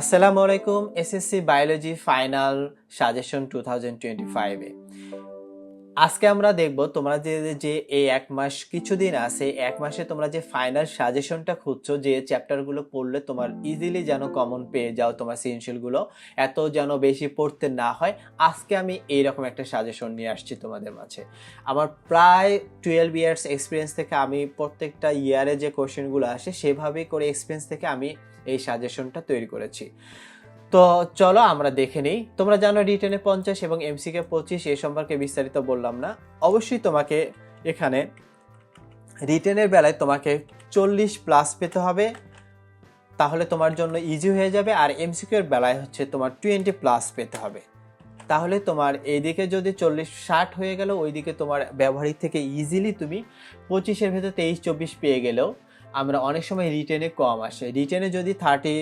আসসালামু আলাইকুম, SSC biology final suggestion two thousand twenty ফাইভে আজকে আমরা দেখব তোমরা যে যে এই এক মাস কিছুদিন আছে, এক মাসে তোমরা যে ফাইনাল সাজেশনটা খুঁজছো, যে চ্যাপ্টারগুলো পড়লে তোমার ইজিলি যেন কমন পেয়ে যাও, তোমার সিনশিলগুলো এত যেন বেশি পড়তে না হয়। আজকে আমি এইরকম একটা সাজেশন নিয়ে আসছি তোমাদের মাঝে। আমার প্রায় টুয়েলভ ইয়ার্স এক্সপিরিয়েন্স থেকে আমি প্রত্যেকটা ইয়ারে যে কোশ্চেনগুলো আসে সেভাবেই করে এক্সপিরিয়েন্স থেকে আমি এই সাজেশনটা তৈরি করেছি। তো চলো আমরা দেখে নিই। তোমরা জানো রিটেনে পঞ্চাশ এবং এমসিকে পঁচিশ, এ সম্পর্কে বিস্তারিত বললাম না। অবশ্যই তোমাকে এখানে রিটেনের বেলায় তোমাকে চল্লিশ প্লাস পেতে হবে। তাহলে তোমার জন্য ইজি হয়ে যাবে। আর এমসিকিউর বেলায় হচ্ছে তোমার টোয়েন্টি প্লাস পেতে হবে। তাহলে তোমার এইদিকে যদি চল্লিশ ষাট হয়ে গেল, ওইদিকে তোমার ব্যবহারিক থেকে ইজিলি তুমি পঁচিশের ভেতর তেইশ, চব্বিশ পেয়ে গেলেও আমরা অনেক সময় রিটেনে কম আসে। রিটেনে যদি থার্টি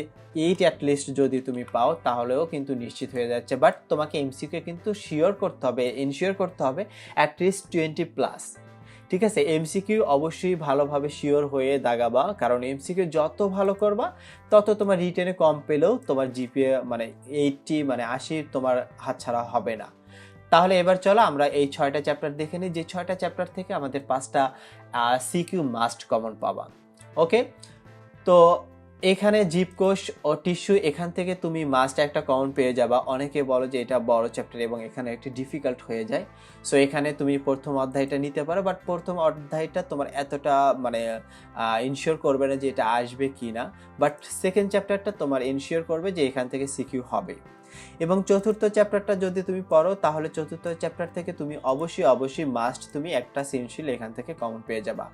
এইট অ্যাটলিস্ট যদি তুমি পাও, তাহলেও কিন্তু নিশ্চিত হয়ে যাচ্ছে। বাট তোমাকে এমসিকে কিন্তু শিওর করতে হবে ইনশিওর করতে হবে অ্যাটলিস্ট টোয়েন্টি প্লাস ঠিক আছে? এমসিকিউ অবশ্যই ভালোভাবে শিওর হয়ে দাগাবা। কারণ এমসিকিউ যত ভালো করবা, তত তোমার রিটেনে কম পেলেও তোমার জিপিএ মানে এইটটি মানে আশি তোমার হাতছাড়া হবে না। তাহলে এবার চলো আমরা এই ছয়টা চ্যাপ্টার দেখে নিই। যে ছয়টা চ্যাপ্টার থেকে আমাদের পাঁচটা সিকিউ মাস্ট কমন পাবা। ওকে তো এখানে জীবকোষ ও টিস্যু, এখান থেকে তুমি মাস্ট একটা কমন পেয়ে যাবা। অনেকে বলো যে এটা বড় চ্যাপ্টার এবং এখানে একটি ডিফিকাল্ট হয়ে যায়। সো এখানে তুমি প্রথম অধ্যায়টা নিতে পারো বাট প্রথম অধ্যায়টা তোমার এতটা মানে ইনশিওর করবে না যে এটা আসবে কি না বাট সেকেন্ড চ্যাপ্টারটা তোমার ইনশিওর করবে যে এখান থেকে সিকিউ হবে। এবং চতুর্থ চ্যাপ্টারটা যদি তুমি পড়ো, তাহলে চতুর্থ চ্যাপ্টার থেকে তুমি অবশ্যই অবশ্যই মাস্ট তুমি একটা সিনশিল এখান থেকে কমন পেয়ে যাবা।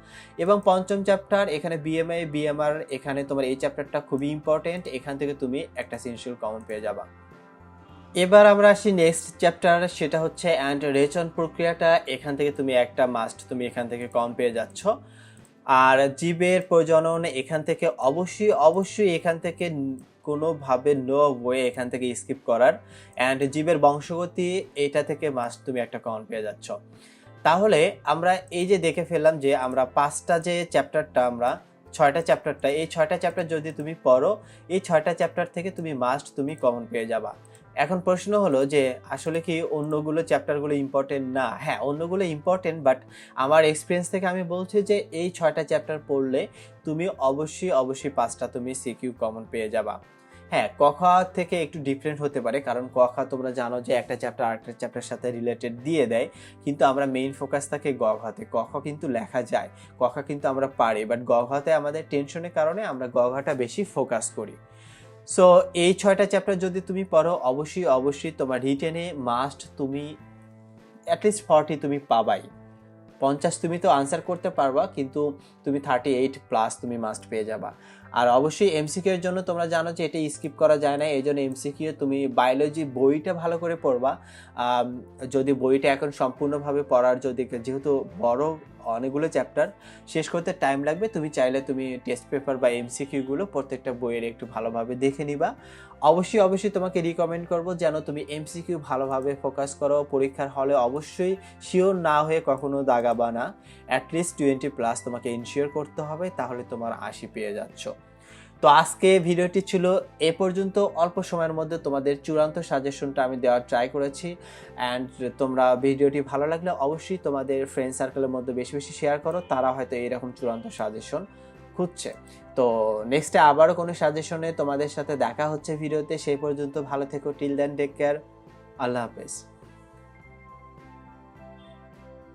এবং পঞ্চম চ্যাপ্টার, এখানে বিএমআই বিএমআর এখানে তোমার এই চ্যাপ্টারটা খুবই ইম্পর্টেন্ট এখান থেকে তুমি একটা সিনশিল কমন পেয়ে যাবা। এবার আমরা আসি নেক্সট চ্যাপ্টার সেটা হচ্ছে অ্যান্ড রেচন প্রক্রিয়াটা, এখান থেকে তুমি একটা মাস্ট তুমি এখান থেকে কম পেয়ে যাচ্ছ। আর জীবের প্রজনন এখান থেকে অবশ্যই অবশ্যই এখান থেকে কোনোভাবে নো ওয়ে এখান থেকে স্কিপ করার। অ্যান্ড জীবের বংশগতি, এটা থেকে মাস তুমি একটা কমন পেয়ে যাচ্ছ। তাহলে আমরা এই যে দেখে ফেললাম যে আমরা পাঁচটা যে চ্যাপ্টারটা আমরা ছয়টা চ্যাপ্টারটা এই ছয়টা চ্যাপ্টার যদি তুমি পড়ো, এই ছয়টা চ্যাপ্টার থেকে তুমি মাস্ট তুমি কমন পেয়ে যাবা। এখন প্রশ্ন হলো যে আসলে কি অন্যগুলো চ্যাপ্টারগুলো ইম্পর্টেন্ট না? হ্যাঁ অন্যগুলো ইম্পর্টেন্ট বাট আমার এক্সপিরিয়েন্স থেকে আমি বলছি যে এই ছয়টা চ্যাপ্টার পড়লে তুমি অবশ্যই অবশ্যই পাঁচটা তুমি সিকিউ কমন পেয়ে যাবা। হ্যাঁ কখা থেকে একটু ডিফারেন্ট হতে পারে, কারণ কখা তোমরা জানো যে একটা চ্যাপ্টার আরেকটা চ্যাপ্টার সাথে রিলেটেড দিয়ে দেয়, কিন্তু আমরা মেইন ফোকাস থাকে গঘাতে কখ কিন্তু লেখা যায় কখা কিন্তু আমরা পারি বাট গঘাতে আমাদের টেনশনের কারণে আমরা গঘাটা বেশি ফোকাস করি। সো এই ছয়টা চ্যাপ্টার যদি তুমি পড়ো, অবশ্যই অবশ্যই তোমার রিটেনে মাস্ট তুমি অ্যাটলিস্ট ফর্টি তুমি পাবাই। পঞ্চাশ তুমি তো আনসার করতে পারবা, কিন্তু তুমি থার্টি এইট প্লাস তুমি মাস্ট পেয়ে যাবা। আর অবশ্যই এমসিকিউ এর জন্য তোমরা জানো যে এটা স্কিপ করা যায় না এই জন্য এমসিকিউ তুমি বায়োলজি বইটা ভালো করে পড়বা। যদি বইটা এখন সম্পূর্ণভাবে পড়ার যদি, যেহেতু বড় অনেকগুলো চ্যাপ্টার শেষ করতে টাইম লাগবে, তুমি চাইলে তুমি টেস্ট পেপার বা এমসিকিউগুলো প্রত্যেকটা বইয়ের একটু ভালোভাবে দেখে নিবা। অবশ্যই অবশ্যই তোমাকে রিকমেন্ড করব যেন তুমি এমসিকিউ ভালোভাবে ফোকাস করো, পরীক্ষার হলে অবশ্যই শিওর না হয়ে কখনো দাগাবা না। অ্যাটলিস্ট টোয়েন্টি প্লাস তোমাকে ইনশিওর করতে হবে, তাহলে তোমার আশি পেয়ে যাচ্ছ। তো আজকে ভিডিওটি ছিল এ পর্যন্ত। অল্প সময়ের মধ্যে তোমাদের চূড়ান্ত সাজেশনটা আমি দেওয়ার ট্রাই করেছি। অ্যান্ড তোমরা ভিডিওটি ভালো লাগলে অবশ্যই তোমাদের ফ্রেন্ড সার্কেলের মধ্যে বেশি বেশি শেয়ার করো। তারা হয়তো এইরকম চূড়ান্ত সাজেশন খুঁজছে। তো নেক্সটে আবারও কোনো সাজেশনে তোমাদের সাথে দেখা হচ্ছে ভিডিওতে। সেই পর্যন্ত ভালো থেকো। টিল দেন টেক কেয়ার আল্লাহ হাফেজ।